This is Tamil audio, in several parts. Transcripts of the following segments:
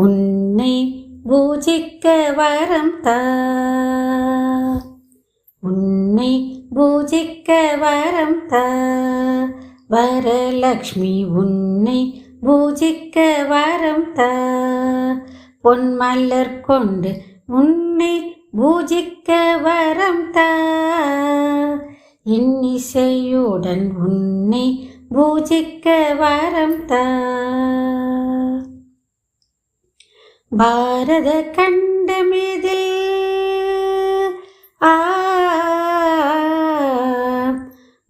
உன்னை பூஜிக்க வரம் தா. உன்னை பூஜிக்க வரம் தா. வரலக்ஷ்மி உன்னை பூஜிக்க வரம் தா. பொன்மலர் கொண்டு உன்னை பூஜிக்க வரம் தா. இன்னிசையுடன் உன்னை பூஜிக்க வரம் தா. பாரத கண்டமிதில் ஆ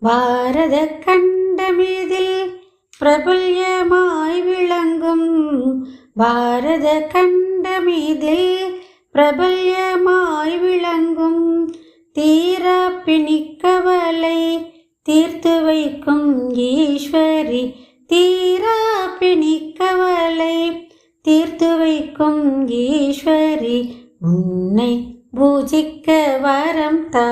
பாரத கண்டமிதில் பிரபல்யமாய் விளங்கும் பாரத கண்டமிதில் பிரபல்யமாய் விளங்கும் தீரா பிணிக்கவலை தீர்த்து வைக்கும் ஈஸ்வரி. தீரா பிணிக்கவலை தீர்த்து வைக்கும் ஈஸ்வரி உன்னை பூஜிக்க வரம் தா.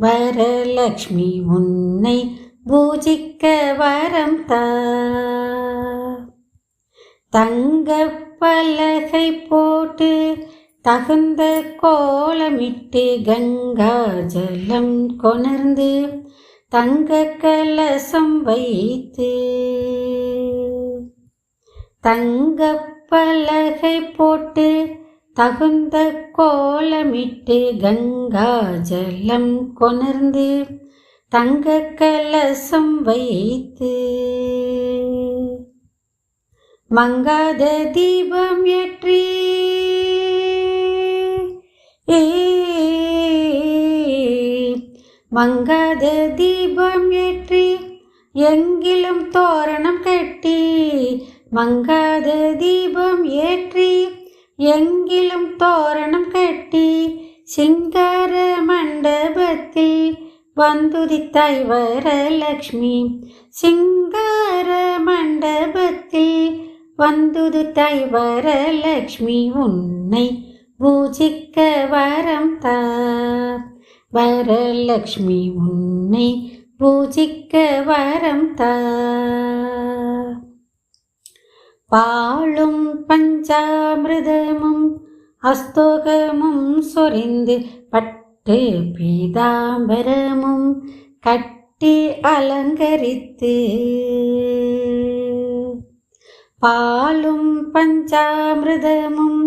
வரலக்ஷ்மி உன்னை பூஜிக்க வரம் தா. தங்க பலகை போட்டு தகுந்த கோலமிட்டு கங்கா ஜலம் கொணர்ந்து தங்க கலசம் வைத்து தங்க பலகை போட்டு தகுந்த கோலமிட்டு கங்கா ஜலம் கொணர்ந்து தங்க கலசம் வைத்து. மங்காத தீபம் ஏற்றி. ஏ மங்காத தீபம் ஏற்றி. எங்கிலும் தோரணம் கட்டி மங்காத தீபம் ஏற்றி எங்கிலும் தோரணம் கட்டி சிங்கார மண்டபத்தில் வந்துதித்தாய் வரலக்ஷ்மி சிங்கார மண்டபத்தில் வந்துதித்தாய் வரலக்ஷ்மி உன்னை பூஜிக்க வரம் தா. வரலக்ஷ்மி உன்னை பூஜிக்க வரம் தா. பாழும் பஞ்சாமிரதமும் அஸ்தோகமும் சொரிந்து பட்டு பீதாம்பரமும் கட்டி அலங்கரித்து பாலும் பஞ்சாமிரதமும்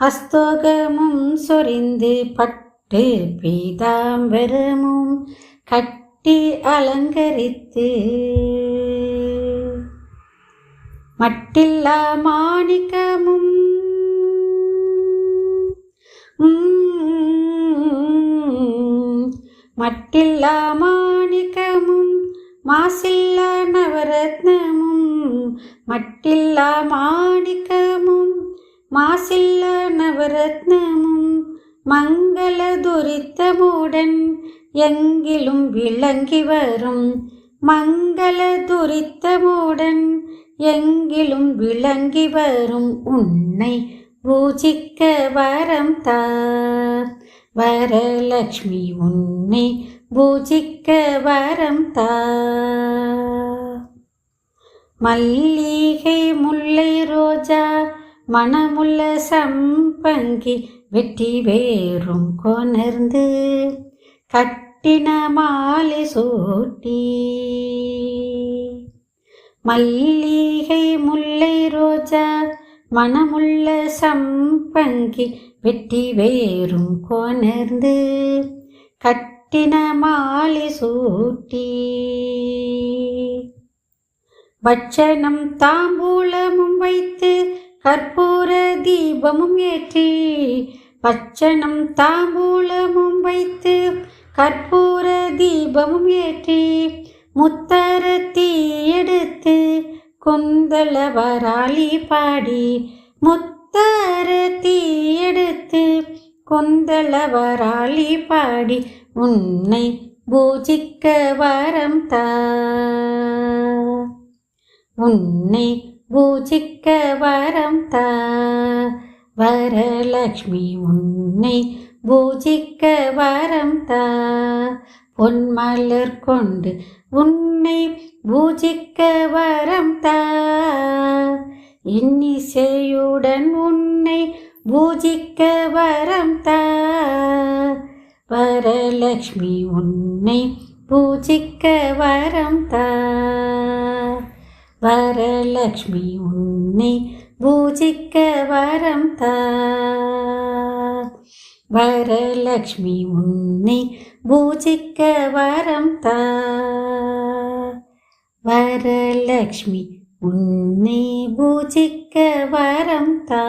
அஸ்தோகமும் சொரிந்து பட்டு பீதாம்பரமும் கட்டி அலங்கரித்து மட்டில்லா மாணிக்கமும். உம், மட்டில்லா மாணிக்கமும் மாசில்லா நவரத்னமும். மட்டில்லா மாணிக்கமும் மாசில்லா நவரத்னமும். மங்கள துரித்தமுடன் எங்கிலும் விளங்கி வரும் மங்கள துரித்தமுடன் எங்கிலும் விளங்கி வரும் உன்னை பூஜிக்க வரம் தா. வரலக்ஷ்மி உன்னை பூஜிக்க வரம் தா. மல்லிகை முல்லை ரோஜா மணமுள்ள சம்பங்கி வெற்றி வேறும் கொணர்ந்து கட்டின மாலை சூட்டி. மல்லிகை முல்லை ரோஜா மணமுள்ள சம்பங்கி வெட்டி வேறும் கொணர்ந்து கட்டின மாலை சூட்டி. பட்சணம் தாம்பூலமும் வைத்து கற்பூர தீபமும் ஏற்றி பட்சணம் தாம்பூலமும் வைத்து கற்பூர தீபமும் ஏற்றி முத்தரத்தி எடுத்து குந்தள வராளி பாடி. முத்தரத்தி எடுத்து குந்தள வராளி பாடி. உன்னை பூஜிக்க வரம் தா. உன்னை பூஜிக்க வரம் தா. வரலக்ஷ்மி உன்னை பூஜிக்க வரம் தா. பொன்மலர் கொண்டு உன்னை பூஜிக்க வரம் தா. இன்னிசையுடன் உன்னை பூஜிக்க வரம் தா. வரலக்ஷ்மி உன்னை பூஜிக்க வரம் தா. வரலக்ஷ்மி உன்னை பூஜிக்க வரம் தா. வரலக்ஷ்மி உன்னை பூஜிக்க வரம் தா. வரலக்ஷ்மி உன்னை பூஜிக்க வரம் தா.